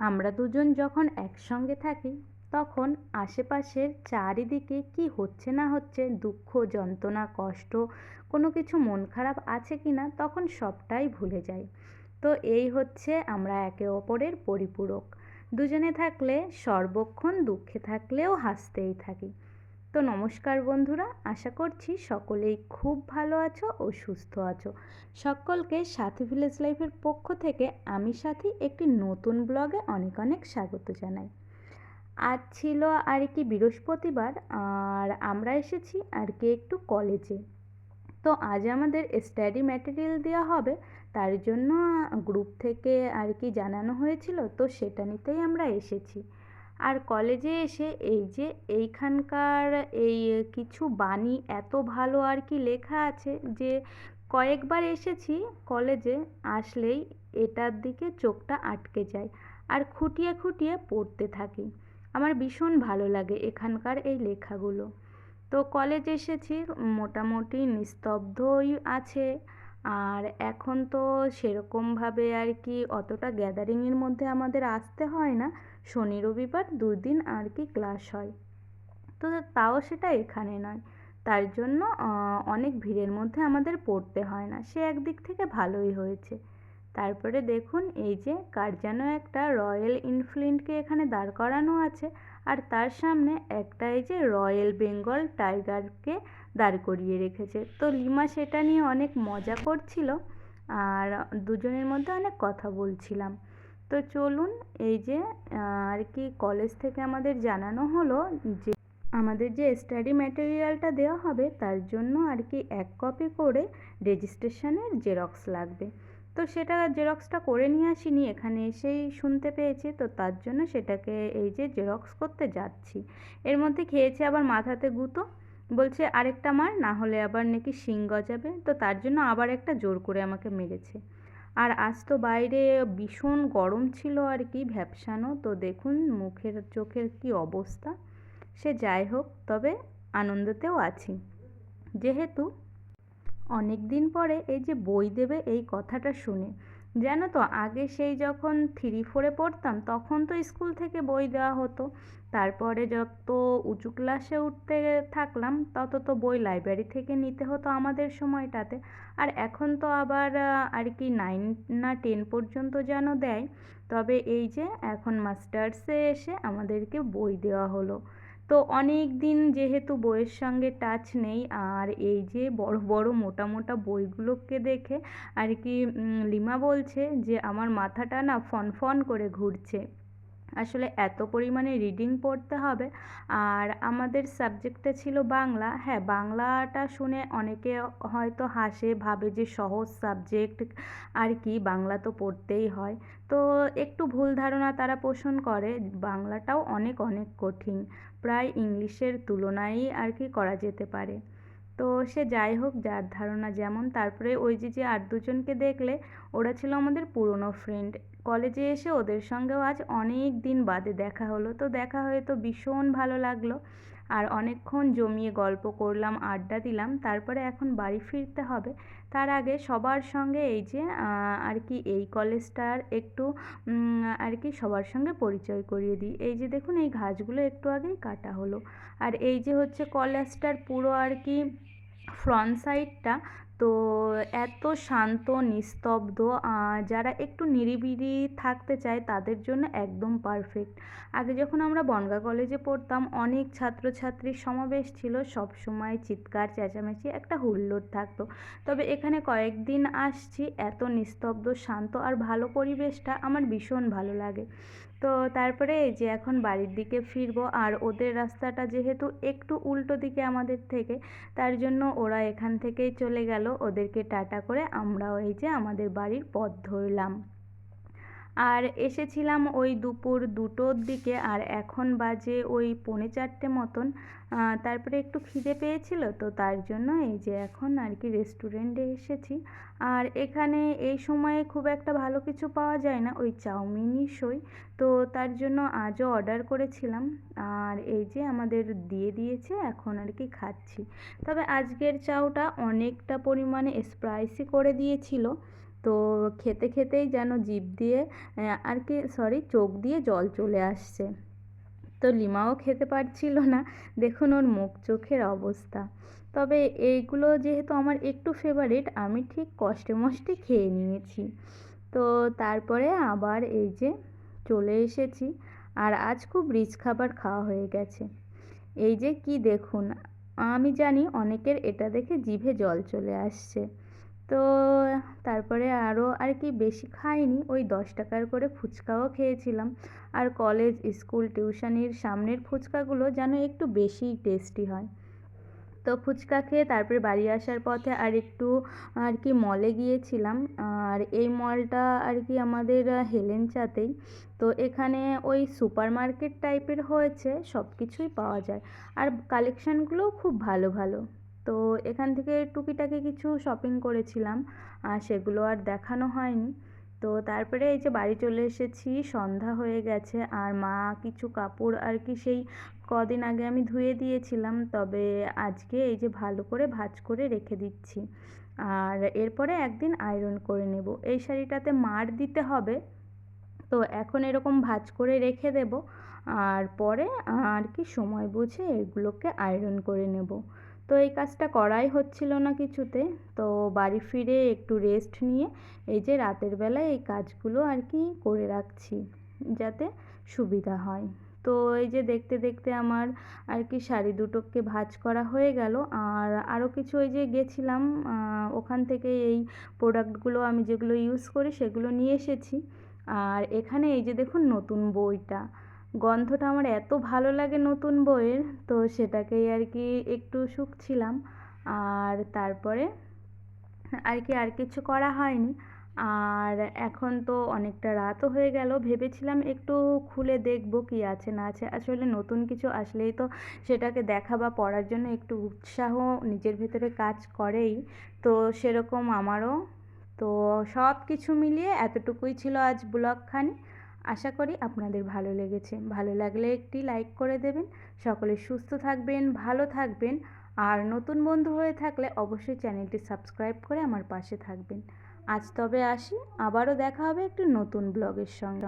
আমরা দুজন যখন একসঙ্গে থাকি, তখন আশেপাশের চারিদিকে কি হচ্ছে না হচ্ছে, দুঃখ, যন্ত্রণা, কষ্ট, কোনো কিছু মন খারাপ আছে কি না তখন সবটাই ভুলে যাই। তো এই হচ্ছে আমরা একে অপরের পরিপূরক। দুজনে থাকলে সর্বক্ষণ দুঃখে থাকলেও হাসতেই থাকি। তো নমস্কার বন্ধুরা, আশা করছি সকলেই খুব ভালো আছো ও সুস্থ আছো। সকলকে সাথী ভিলেজ লাইফের পক্ষ থেকে আমি সাথী একটি নতুন ব্লগে অনেক অনেক স্বাগত জানাই। আজ ছিল আর কি বৃহস্পতিবার, আর আমরা এসেছি আর কি একটু কলেজে তো আজ আমাদের স্টাডি ম্যাটেরিয়াল দেওয়া হবে, তার জন্য গ্রুপ থেকে আর কি জানানো হয়েছিল, তো সেটা নিতেই আমরা এসেছি। আর কলেজে এসে এই যে এইখানকার এই কিছু বাণী এত ভালো আর কি লেখা আছে যে কয়েকবার এসেছি কলেজে আসলেই এটার দিকে চোখটা আটকে যায় আর খুঁটিয়ে খুঁটিয়ে পড়তে থাকি। আমার ভীষণ ভালো লাগে এখানকার এই লেখাগুলো। তো কলেজ এসেছি, মোটামুটি নিস্তব্ধই আছে। আর এখন তো সেরকমভাবে আর কি অতটা গ্যাদারিংয়ের মধ্যে আমাদের আসতে হয় না। শনি, রবিবার দুদিন আর কি ক্লাস হয়। তো তাও সেটা এখানে নয়। তার জন্য অনেক ভিড়ের মধ্যে আমাদের পড়তে হয় না। সে একদিক থেকে ভালোই হয়েছে। তারপরে দেখুন, এই যে কার যেন একটা রয়্যাল ইনফ্লিন্টকে এখানে দাঁড় করানো আছে। আর তার সামনে একটা এই যে রয়্যাল বেঙ্গল টাইগারকে দাঁড় করিয়ে রেখেছে। তো লিমা সেটা নিয়ে অনেক মজা করছিল আর দুজনের মধ্যে অনেক কথা বলছিলাম। তো চলুন এই যে আর কি কলেজ থেকে আমাদের জানানো হলো যে, আমাদের যে স্টাডি ম্যাটেরিয়ালটা দেওয়া হবে তার জন্য আর কি এক কপি করে রেজিস্ট্রেশনের জেরক্স লাগবে। তো সেটা জেরক্সটা করে নিয়ে আসিনি, এখানে এসেই শুনতে পেয়েছি। তো তার জন্য সেটাকে এই যে জেরক্স করতে যাচ্ছি। এর মধ্যে খেয়েছে আবার মাথাতে গুঁতো। বলছে, আরেকটা মার, না হলে আবার নাকি শিং গজাবে। তো তার জন্য আবার একটা জোর করে আমাকে মেরেছে। আর আজ তো বাইরে ভীষণ গরম ছিল আর কি, ভ্যাপসানো। তো দেখুন মুখের, চোখের কি অবস্থা। সে যাই হোক, তবে আনন্দতেও আছি। যেহেতু অনেক দিন পরে এই যে বই দেবে এই কথাটা শুনে জানো তো আগে সেই যখন থ্রি ফোরে পড়তাম, তখন তো স্কুল থেকে বই দেওয়া হতো। তারপরে যত উঁচু ক্লাসে উঠতে থাকলাম, তত তো বই লাইব্রেরি থেকে নিতে হতো আমাদের সময়টাতে। আর এখন তো আবার আর কি নাইন না টেন পর্যন্ত যেন দেয়, তবে এই যে এখন মাস্টার্সে এসে আমাদেরকে বই দেওয়া হলো। তো অনেক দিন যেহেতু বইয়ের সঙ্গে টাচ নেই, আর এই যে বড় বড় মোটা মোটা বইগুলোকে দেখে আর কি লিমা বলছে যে, আমার মাথাটা না ফনফন করে ঘুরছে। আসলে এত পরিমাণে রিডিং পড়তে হবে। আর আমাদের সাবজেক্টটা ছিল বাংলা। হ্যাঁ বাংলাটা শুনে অনেকে হয়তো হাসে, ভাবে যে সহজ সাবজেক্ট আর কি, বাংলা তো পড়তেই হয়। তো একটু ভুল ধারণা তারা পোষণ করে, বাংলাটাও অনেক অনেক কঠিন। প্রায় ইংলিশের তুলনায় আর কি করা যেতে পারে। তো সে যাই হোক, যার ধারণা যেমন, তারপরে ওই যে যে আর দুজনকে দেখলে, ওরা ছিল আমাদের পুরনো ফ্রেন্ড কলেজে এসে ওদের সঙ্গেও আজ অনেক দিন বাদে দেখা হলো। তো দেখা হয়ে তো ভীষণ ভালো লাগল। আর অনেকক্ষণ জমিয়ে গল্প করলাম, আড্ডা দিলাম, তারপরে এখন বাড়ি ফিরতে হবে। তার আগে সবার সঙ্গে এই যে আর কি এই কলেজটার একটু আর কি সবার সঙ্গে পরিচয় করিয়ে দিই। এই যে দেখুন, এই ঘাসগুলো একটু আগেই কাটা হলো। আর এই যে হচ্ছে কলেজটার পুরো আর কি ফ্রন্ট সাইডটা তো এত শান্ত, নিস্তব্ধ যারা একটু নিরিবিলি থাকতে চায় তাদের জন্য একদম পারফেক্ট আগে যখন আমরা বনগা কলেজে পড়তাম, অনেক ছাত্রছাত্রীর সমাবেশ ছিল, সব সময় চিৎকার, চেঁচামেচি, একটা হুল্লোড় থাকতো। তবে এখানে কয়েকদিন আসছি, এত নিস্তব্ধ, শান্ত আর ভালো পরিবেশটা আমার ভীষণ ভালো লাগে। তো তারপরে এই যে এখন বাড়ির দিকে ফিরবো, আর ওদের রাস্তাটা যেহেতু একটু উল্টো দিকে আমাদের থেকে, তার জন্য ওরা এখান থেকেই চলে গেল। ওদেরকে টাটা করে আমরাও এই যে আমাদের বাড়ির পথ ধরলাম। আর এসেছিলাম ওই দুপুর দুটোর দিকে, আর এখন বাজে ওই পৌনে চারটে মতন। তারপরে একটু খিদে পেয়েছিল, তো তার জন্য এই যে এখন আর কি রেস্টুরেন্টে এসেছি। আর এখানে এই সময়ে খুব একটা ভালো কিছু পাওয়া যায় না, ওই চাউমিনই সই। তো তার জন্য আজও অর্ডার করেছিলাম, আর এই যে আমাদের দিয়ে দিয়েছে, এখন আর কি খাচ্ছি। তবে আজকের চাউটা অনেকটা পরিমাণে স্পাইসি করে দিয়েছিল। তো খেতে খেতেই যেন জিভ দিয়ে আর কি সরি চোখ দিয়ে জল চলে আসছে। তো লিমাও খেতে পারছিল না। দেখুন ওর মুখ চোখের অবস্থা। তবে এইগুলো যেহেতু আমার একটু ফেভারিট আমি ঠিক কষ্টে মষ্টে খেয়ে নিয়েছি। তো তারপরে আবার এই যে চলে এসেছি, আর আজ খুব রিচ খাবার খাওয়া হয়ে গেছে। এই যে কি দেখুন, আমি জানি অনেকের এটা দেখে জিভে জল চলে আসছে। তো তারপরে আরও আর কি বেশি খাইনি, ওই দশ টাকার করে ফুচকাও খেয়েছিলাম। আর কলেজ স্কুল টিউশনির সামনের ফুচকাগুলো যেন একটু বেশিই টেস্টি হয়। তো ফুচকা খেয়ে তারপরে বাড়ি আসার পথে আর একটু আর কি মলে গিয়েছিলাম। আর এই মলটা আর কি আমাদের হেলেঞ্চাতেই তো এখানে ওই সুপার মার্কেট টাইপের হয়েছে সব কিছুই পাওয়া যায়। আর কালেকশানগুলোও খুব ভালো ভালো। তো এখান থেকে টুকিটাকি কিছু শপিং করেছিলাম, আর সেগুলো আর দেখানো হয়নি। তো তারপরে এই যে বাড়ি চলে এসেছি, সন্ধ্যা হয়ে গেছে, আর মা কিছু কাপড় আর কি সেই কদিন আগে আমি ধুয়ে দিয়েছিলাম, তবে আজকে এই যে ভালো করে ভাঁজ করে রেখে দিচ্ছি। আর এরপরে একদিন আয়রন করে নেব। এই শাড়িটাতে মার দিতে হবে, তো এখন এরকম ভাঁজ করে রেখে দেব, আর পরে আর কি সময় বুঝে এগুলোকে আয়রন করে নেব। তো এই কাজটা করাই হচ্ছিল না কিছুতে। তো বাড়ি ফিরে একটু রেস্ট নিয়ে এই যে রাতের বেলায় এই কাজগুলো আর কি করে রাখছি যাতে সুবিধা হয়। তো এই যে দেখতে দেখতে আমার আর কি শাড়ি দুটোকে ভাঁজ করা হয়ে গেল। আর আরও কিছু ওই যে গেছিলাম ওখান থেকে এই প্রোডাক্টগুলো আমি যেগুলো ইউজ করি সেগুলো নিয়ে এসেছি। আর এখানে এই যে দেখুন নতুন বইটা গন্ধটা আমার এত ভালো লাগে নতুন বইয়ের, তো সেটাকেই আর কি একটু শুকছিলাম আর তারপরে আর কি আর কিছু করা হয়নি। আর এখন তো অনেকটা রাতও হয়ে গেল, ভেবেছিলাম একটু খুলে দেখব কি আছে না আছে। আসলে নতুন কিছু আসলেই তো সেটাকে দেখা বা পড়ার জন্য একটু উৎসাহ নিজের ভেতরে কাজ করেই। তো সেরকম আমারও। তো সব কিছু মিলিয়ে এতটুকুই ছিল আজ ব্লগখানি। আশা করি আপনাদের ভালো লেগেছে। ভালো লাগলে একটি লাইক করে দেবেন। সকলে সুস্থ থাকবেন, ভালো থাকবেন। আর নতুন বন্ধু হয়ে থাকলে অবশ্যই চ্যানেলটি সাবস্ক্রাইব করে আমার পাশে থাকবেন। আজ তবে আসি। আবারও দেখা হবে একটি নতুন ব্লগের সঙ্গে।